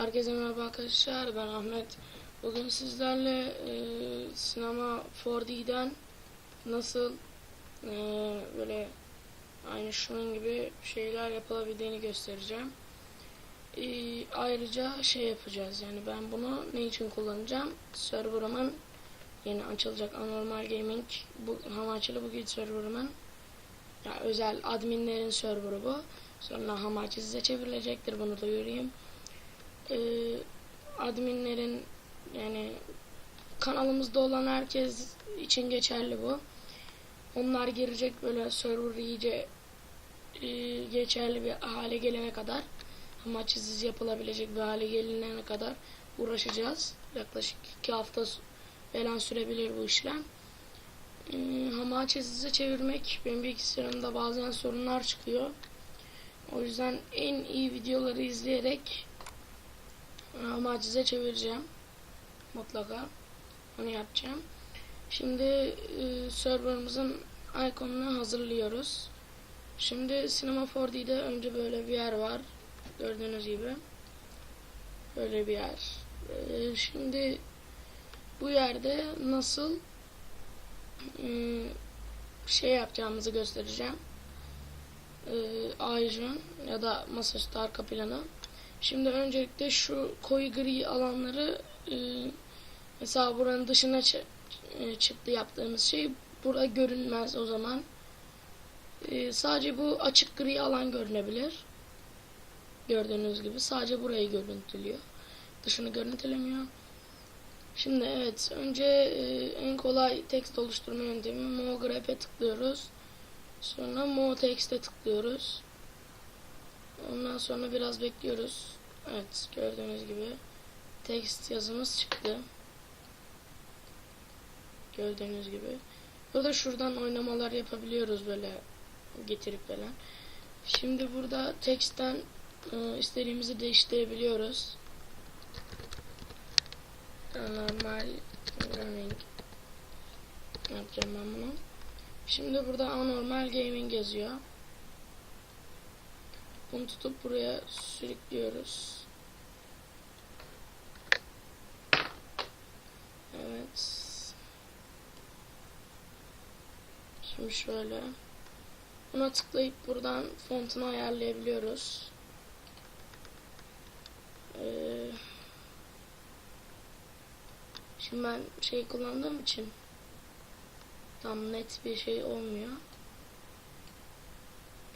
Herkese merhaba arkadaşlar ben Ahmet. Bugün sizlerle e, sinema 4D'den nasıl e, böyle aynı şunun gibi şeyler yapılabildiğini göstereceğim. E, ayrıca şey yapacağız yani ben bunu ne için kullanacağım? Serverımın yeni açılacak Anormal Gaming bu Hamachi'li bugün serverımın ya özel adminlerin serverı bu. Sonra Hamachi size çevrilecektir bunu duyurayım e, adminlerin yani kanalımızda olan herkes için geçerli bu. Onlar girecek böyle server iyice e, geçerli bir hale gelene kadar ama çiziz yapılabilecek bir hale gelinene kadar uğraşacağız. Yaklaşık iki hafta falan sürebilir bu işlem. E, ama çizize çevirmek benim bilgisayarımda bazen sorunlar çıkıyor. O yüzden en iyi videoları izleyerek macize çevireceğim. Mutlaka. Onu yapacağım. Şimdi e, serverımızın ikonunu hazırlıyoruz. Şimdi Cinema 4D'de önce böyle bir yer var. Gördüğünüz gibi. Böyle bir yer. E, şimdi bu yerde nasıl e, şey yapacağımızı göstereceğim. E, Ayjun ya da masaüstü arka planı. Şimdi öncelikle şu koyu gri alanları e, mesela buranın dışına e, çıktı yaptığımız şey burada görünmez o zaman. E, sadece bu açık gri alan görünebilir. Gördüğünüz gibi sadece burayı görüntülüyor. Dışını görüntülemiyor. Şimdi evet önce en kolay text oluşturma yöntemi MoGraph'e tıklıyoruz. Sonra MoText'e tıklıyoruz. Ondan sonra biraz bekliyoruz. Evet gördüğünüz gibi text yazımız çıktı. Gördüğünüz gibi. Burada şuradan oynamalar yapabiliyoruz böyle getirip falan. Şimdi burada text'ten e, istediğimizi değiştirebiliyoruz. Normal running yapacağım ben bunu. Şimdi burada anormal gaming yazıyor. Bunu tutup buraya sürüklüyoruz. Evet. Şimdi şöyle. Buna tıklayıp buradan fontunu ayarlayabiliyoruz. Ee, şimdi ben şey kullandığım için tam net bir şey olmuyor.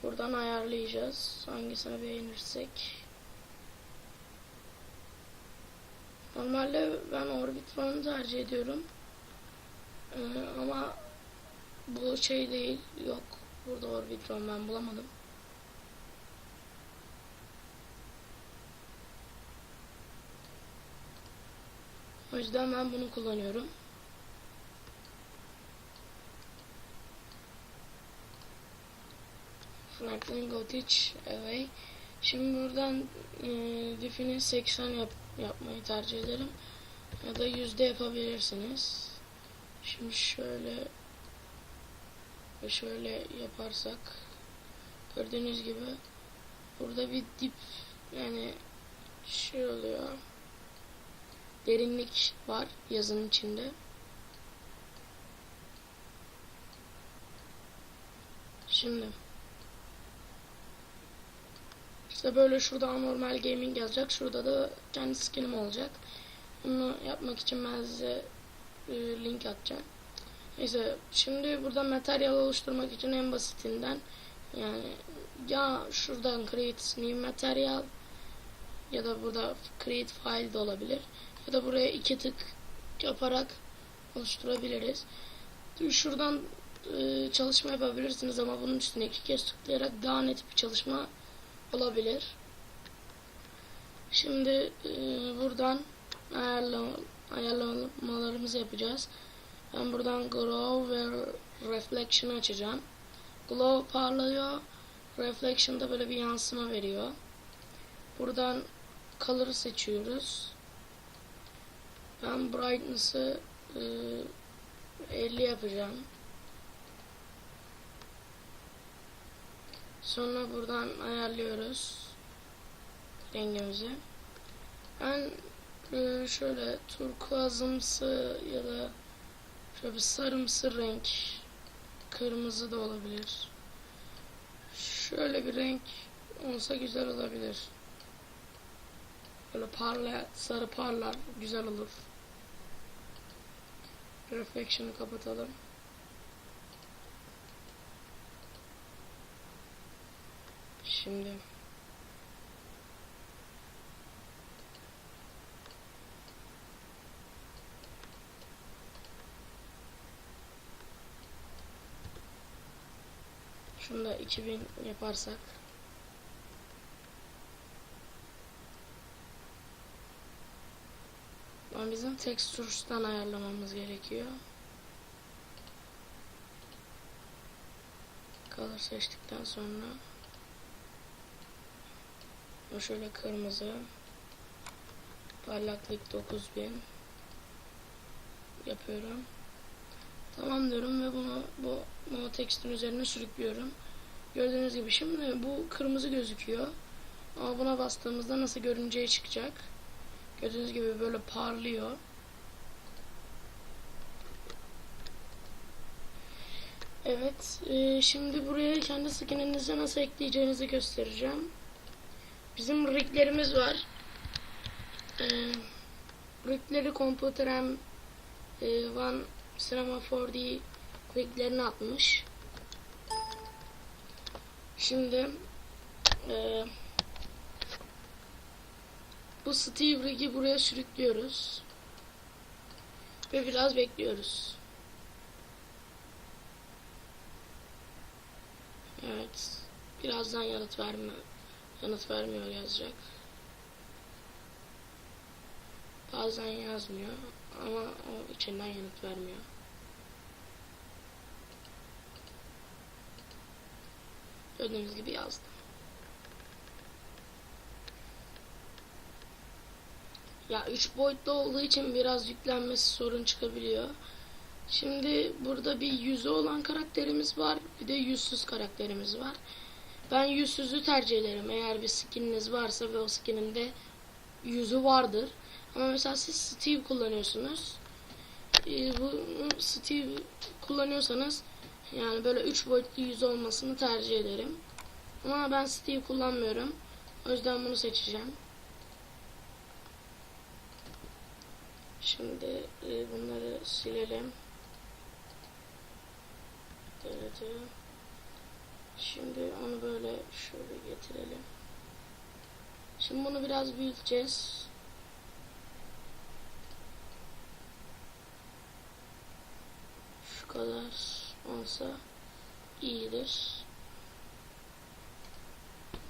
Buradan ayarlayacağız. Hangisini beğenirsek. Normalde ben Orbitron'u tercih ediyorum. Ee, ama bu şey değil. Yok. Burada Orbitron ben bulamadım. O yüzden ben bunu kullanıyorum. Franklin Gothic Away. Şimdi buradan e, diff'ini 80 yap, yapmayı tercih ederim. Ya da yüzde yapabilirsiniz. Şimdi şöyle ve şöyle yaparsak gördüğünüz gibi burada bir dip yani şey oluyor derinlik var yazının içinde. Şimdi işte böyle şurada anormal gaming yazacak. Şurada da kendi skinim olacak. Bunu yapmak için ben size e, link atacağım. Neyse şimdi burada materyal oluşturmak için en basitinden yani ya şuradan create new material ya da burada create file de olabilir. Ya da buraya iki tık yaparak oluşturabiliriz. Şuradan e, çalışma yapabilirsiniz ama bunun üstüne iki kez tıklayarak daha net bir çalışma olabilir. Şimdi e, buradan ayarlama, ayarlamalarımızı yapacağız. Ben buradan Glow ve Reflection açacağım. Glow parlıyor. Reflection da böyle bir yansıma veriyor. Buradan Color'ı seçiyoruz. Ben Brightness'ı e, 50 yapacağım. Sonra buradan ayarlıyoruz rengimizi. Ben e, şöyle turkuazımsı ya da şöyle bir sarımsı renk kırmızı da olabilir. Şöyle bir renk olsa güzel olabilir. Böyle parla, sarı parlar güzel olur. Reflection'ı kapatalım. Şimdi. Şunu da 2000 yaparsak. Ama bizim textures'tan ayarlamamız gerekiyor. Color seçtikten sonra şöyle kırmızı parlaklık 9000 yapıyorum. Tamam diyorum ve bunu bu mono text'in üzerine sürüklüyorum. Gördüğünüz gibi şimdi bu kırmızı gözüküyor. Ama buna bastığımızda nasıl görüneceği çıkacak. Gördüğünüz gibi böyle parlıyor. Evet, e, şimdi buraya kendi skininizi nasıl ekleyeceğinizi göstereceğim. Bizim riglerimiz var. E, rigleri Computer M e, One Cinema 4D quicklerini atmış. Şimdi e, bu Steve Rig'i buraya sürüklüyoruz. Ve biraz bekliyoruz. Evet. Birazdan yanıt verme yanıt vermiyor yazacak. Bazen yazmıyor ama o içinden yanıt vermiyor. Gördüğünüz gibi yazdım. Ya 3 boyutlu olduğu için biraz yüklenmesi sorun çıkabiliyor. Şimdi burada bir yüzü olan karakterimiz var. Bir de yüzsüz karakterimiz var. Ben yüzsüzü tercih ederim. Eğer bir skininiz varsa ve o skinin de yüzü vardır. Ama mesela siz Steve kullanıyorsunuz. Ee, bu Steve kullanıyorsanız yani böyle 3 boyutlu yüz olmasını tercih ederim. Ama ben Steve kullanmıyorum. O yüzden bunu seçeceğim. Şimdi e, bunları silelim. Evet. Şimdi onu böyle şöyle getirelim. Şimdi bunu biraz büyüteceğiz. Şu kadar olsa iyidir.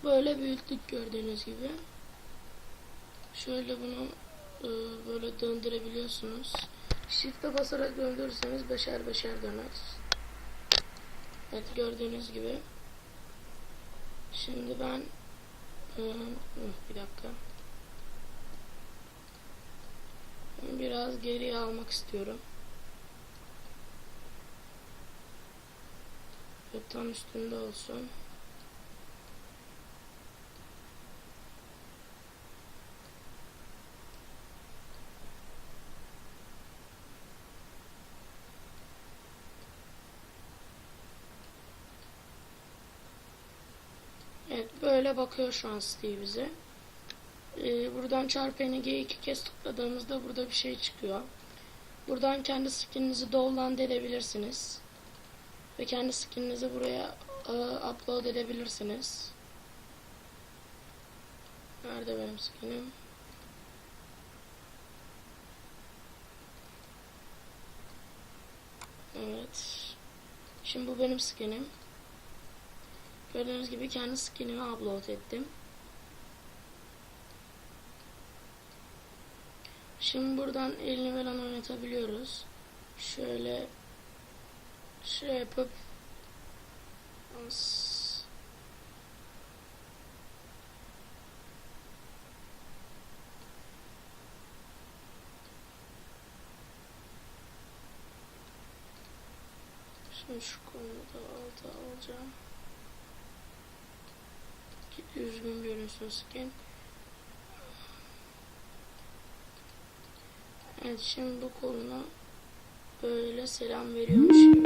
Böyle büyüttük gördüğünüz gibi. Şöyle bunu e, böyle döndürebiliyorsunuz. Shift'e basarak döndürürseniz beşer beşer döner. Evet gördüğünüz gibi. Şimdi ben bir dakika. Biraz geriye almak istiyorum. Ve tam üstünde olsun. Evet böyle bakıyor şu an Steve bize. Ee, buradan çarpı N'ye iki kez tıkladığımızda burada bir şey çıkıyor. Buradan kendi skininizi download edebilirsiniz. Ve kendi skininizi buraya e, upload edebilirsiniz. Nerede benim skinim? Evet. Şimdi bu benim skinim. Gördüğünüz gibi kendi skinimi upload ettim. Şimdi buradan elini falan oynatabiliyoruz. Şöyle şey yapıp Şimdi şu konuda alta alacağım. Düzgün görünsün skin. Evet şimdi bu koluna böyle selam veriyormuş gibi.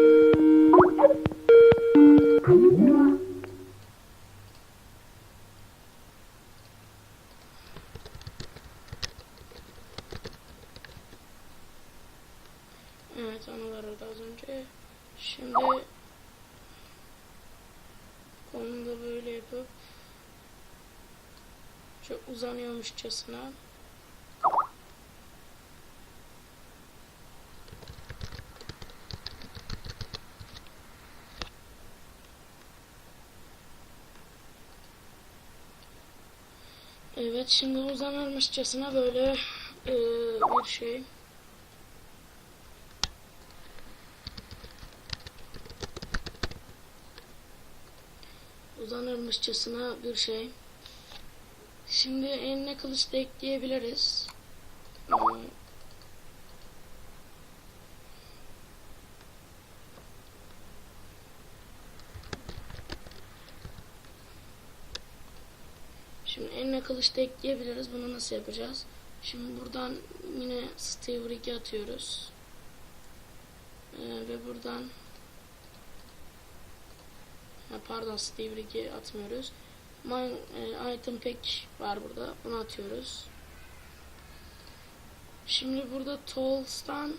Uzanıyormuşçasına Evet şimdi uzanırmışçasına böyle e, bir şey uzanırmışçasına bir şey. Şimdi eline kılıç da ekleyebiliriz. Şimdi eline kılıç da ekleyebiliriz. Bunu nasıl yapacağız? Şimdi buradan yine Steve 2 atıyoruz. Ee, ve buradan Ha, pardon Steve 2 atmıyoruz. My, e, item pack var burada. Bunu atıyoruz. Şimdi burada Tolls'tan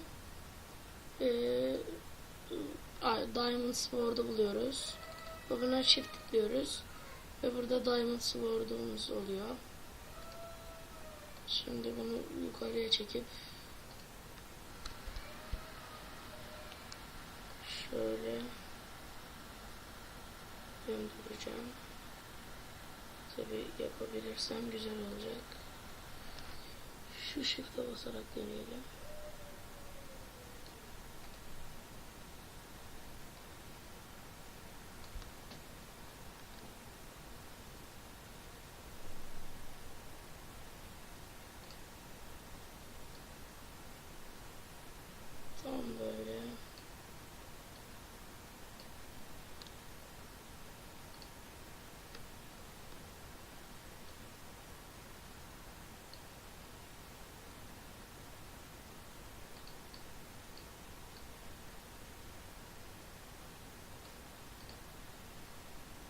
e, Diamond Sword'u buluyoruz. Ve buna shift tıklıyoruz. Ve burada Diamond Sword'umuz oluyor. Şimdi bunu yukarıya çekip şöyle döndüreceğim. Tabi yapabilirsem güzel olacak. Şu shift'e basarak deneyelim. Tam böyle.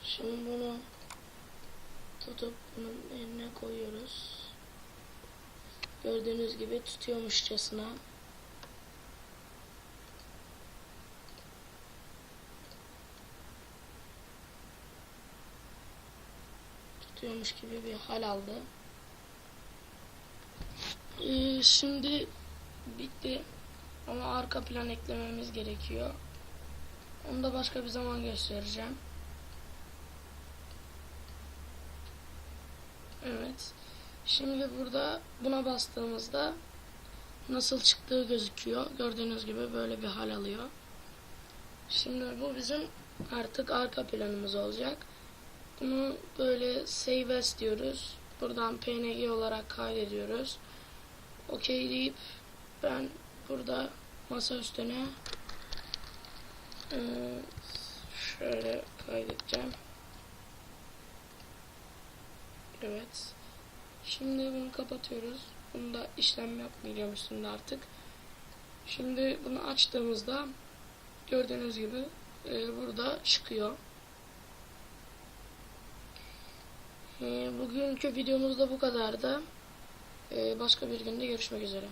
Şimdi bunu tutup bunun eline koyuyoruz. Gördüğünüz gibi tutuyormuşçasına. Tutuyormuş gibi bir hal aldı. Ee, şimdi bitti. Ama arka plan eklememiz gerekiyor. Onu da başka bir zaman göstereceğim. Evet. Şimdi burada buna bastığımızda nasıl çıktığı gözüküyor. Gördüğünüz gibi böyle bir hal alıyor. Şimdi bu bizim artık arka planımız olacak. Bunu böyle save as diyoruz. Buradan png olarak kaydediyoruz. OK deyip ben burada masa üstüne şöyle kaydedeceğim. Evet. Şimdi bunu kapatıyoruz. Bunda işlem yapmayacağım üstünde artık. Şimdi bunu açtığımızda gördüğünüz gibi e, burada çıkıyor. E, bugünkü videomuz da bu kadardı. E, başka bir günde görüşmek üzere.